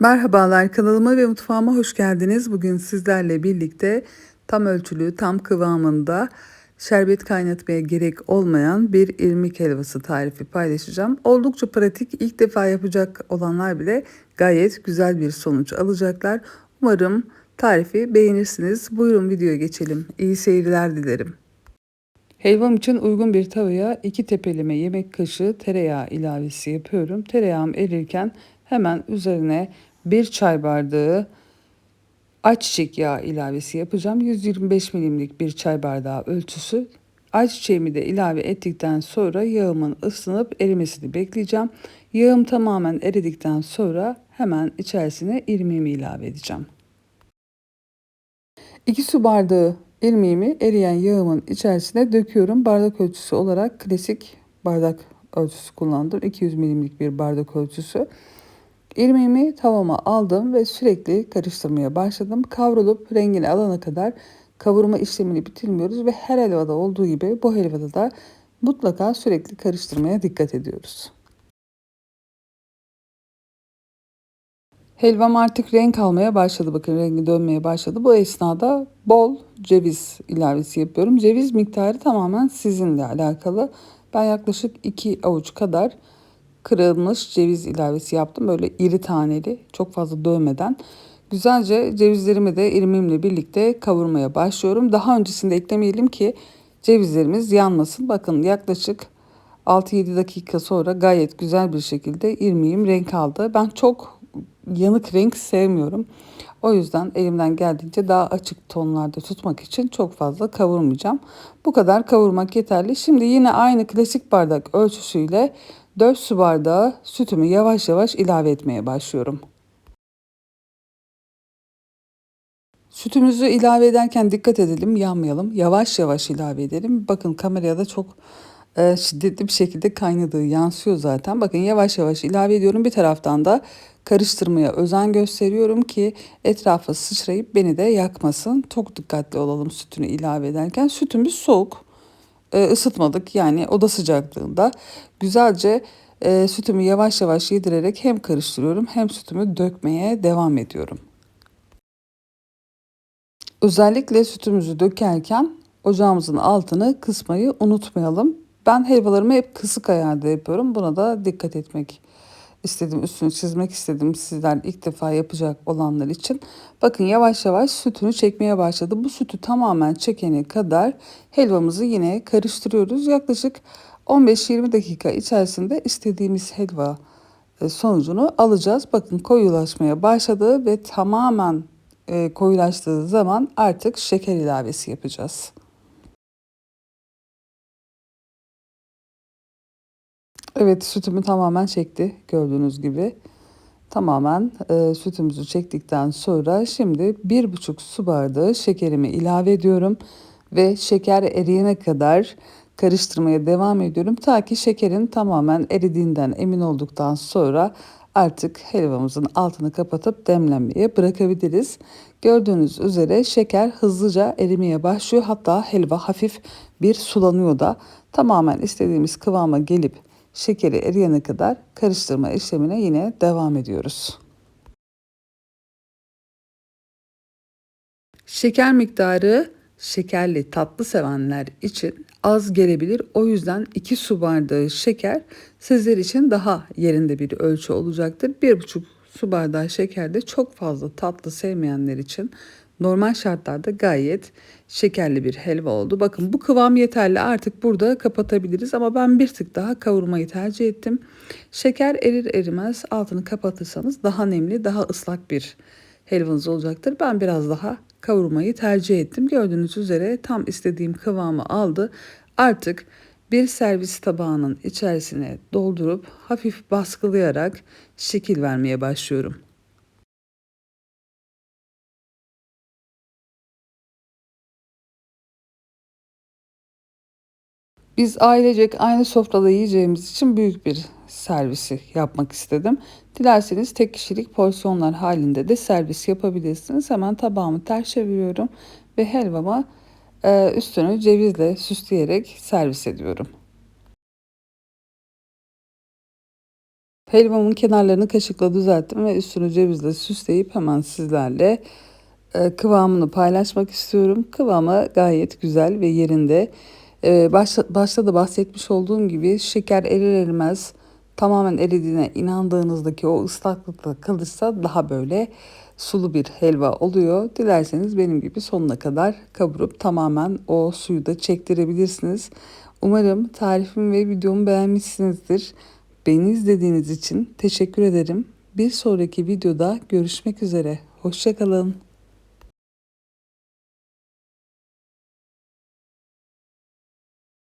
Merhabalar kanalıma ve mutfağıma hoş geldiniz. Bugün sizlerle birlikte tam ölçülü, tam kıvamında şerbet kaynatmaya gerek olmayan bir irmik helvası tarifi paylaşacağım. Oldukça pratik, ilk defa yapacak olanlar bile gayet güzel bir sonuç alacaklar. Umarım tarifi beğenirsiniz. Buyurun videoya geçelim. İyi seyirler dilerim. Helvam için uygun bir tavaya 2 tepeleme yemek kaşığı tereyağı ilavesi yapıyorum. Tereyağım erirken hemen üzerine 1 çay bardağı ayçiçek yağı ilavesi yapacağım. 125 milimlik bir çay bardağı ölçüsü. Ayçiçeğimi de ilave ettikten sonra yağımın ısınıp erimesini bekleyeceğim. Yağım tamamen eridikten sonra hemen içerisine irmiğimi ilave edeceğim. 2 su bardağı irmiğimi eriyen yağımın içerisine döküyorum. Bardak ölçüsü olarak klasik bardak ölçüsü kullandım. 200 milimlik bir bardak ölçüsü. İrmiğimi tavama aldım ve sürekli karıştırmaya başladım. Kavrulup rengini alana kadar kavurma işlemini bitirmiyoruz ve her helvada olduğu gibi bu helvada da mutlaka sürekli karıştırmaya dikkat ediyoruz. Helvam artık renk almaya başladı. Bakın rengi dönmeye başladı. Bu esnada bol ceviz ilavesi yapıyorum. Ceviz miktarı tamamen sizinle alakalı. Ben yaklaşık 2 avuç kadar kırılmış ceviz ilavesi yaptım. Böyle iri taneli çok fazla dövmeden. Güzelce cevizlerimi de irmimle birlikte kavurmaya başlıyorum. Daha öncesinde eklemeyelim ki cevizlerimiz yanmasın. Bakın yaklaşık 6-7 dakika sonra gayet güzel bir şekilde irmiğim renk aldı. Ben çok yanık renk sevmiyorum. O yüzden elimden geldiğince daha açık tonlarda tutmak için çok fazla kavurmayacağım. Bu kadar kavurmak yeterli. Şimdi yine aynı klasik bardak ölçüsüyle 4 su bardağı sütümü yavaş yavaş ilave etmeye başlıyorum. Sütümüzü ilave ederken dikkat edelim, yanmayalım. Yavaş yavaş ilave edelim. Bakın kameraya da çok e, şiddetli bir şekilde kaynadığı yansıyor zaten. Bakın yavaş yavaş ilave ediyorum. Bir taraftan da karıştırmaya özen gösteriyorum ki etrafa sıçrayıp beni de yakmasın. Çok dikkatli olalım sütünü ilave ederken. Sütümüz soğuk e, ısıtmadık yani oda sıcaklığında güzelce e, sütümü yavaş yavaş yedirerek hem karıştırıyorum hem sütümü dökmeye devam ediyorum. Özellikle sütümüzü dökerken ocağımızın altını kısmayı unutmayalım. Ben helvalarımı hep kısık ayarda yapıyorum. Buna da dikkat etmek istedim, üstünü çizmek istedim sizler ilk defa yapacak olanlar için. Bakın yavaş yavaş sütünü çekmeye başladı. Bu sütü tamamen çekene kadar helvamızı yine karıştırıyoruz. Yaklaşık 15-20 dakika içerisinde istediğimiz helva e, sonucunu alacağız. Bakın koyulaşmaya başladı ve tamamen e, koyulaştığı zaman artık şeker ilavesi yapacağız. Evet sütümü tamamen çekti gördüğünüz gibi. Tamamen e, sütümüzü çektikten sonra şimdi bir buçuk su bardağı şekerimi ilave ediyorum. Ve şeker eriyene kadar karıştırmaya devam ediyorum. Ta ki şekerin tamamen eridiğinden emin olduktan sonra artık helvamızın altını kapatıp demlenmeye bırakabiliriz. Gördüğünüz üzere şeker hızlıca erimeye başlıyor. Hatta helva hafif bir sulanıyor da tamamen istediğimiz kıvama gelip şekeri eriyene kadar karıştırma işlemine yine devam ediyoruz. Şeker miktarı şekerli tatlı sevenler için az gelebilir. O yüzden 2 su bardağı şeker sizler için daha yerinde bir ölçü olacaktır. 1,5 su bardağı şeker de çok fazla tatlı sevmeyenler için normal şartlarda gayet şekerli bir helva oldu. Bakın bu kıvam yeterli artık burada kapatabiliriz ama ben bir tık daha kavurmayı tercih ettim. Şeker erir erimez altını kapatırsanız daha nemli daha ıslak bir helvanız olacaktır. Ben biraz daha kavurmayı tercih ettim. Gördüğünüz üzere tam istediğim kıvamı aldı. Artık bir servis tabağının içerisine doldurup hafif baskılayarak şekil vermeye başlıyorum. Biz ailecek aynı sofrada yiyeceğimiz için büyük bir servisi yapmak istedim. Dilerseniz tek kişilik porsiyonlar halinde de servis yapabilirsiniz. Hemen tabağımı ters çeviriyorum ve helvama e, üstünü cevizle süsleyerek servis ediyorum. Helvamın kenarlarını kaşıkla düzelttim ve üstünü cevizle süsleyip hemen sizlerle e, kıvamını paylaşmak istiyorum. Kıvamı gayet güzel ve yerinde. E, başta, başta da bahsetmiş olduğum gibi şeker erir erimez tamamen eridiğine inandığınızdaki o ıslaklıkla kalırsa daha böyle sulu bir helva oluyor. Dilerseniz benim gibi sonuna kadar kavurup tamamen o suyu da çektirebilirsiniz. Umarım tarifimi ve videomu beğenmişsinizdir. Beni izlediğiniz için teşekkür ederim. Bir sonraki videoda görüşmek üzere. Hoşçakalın.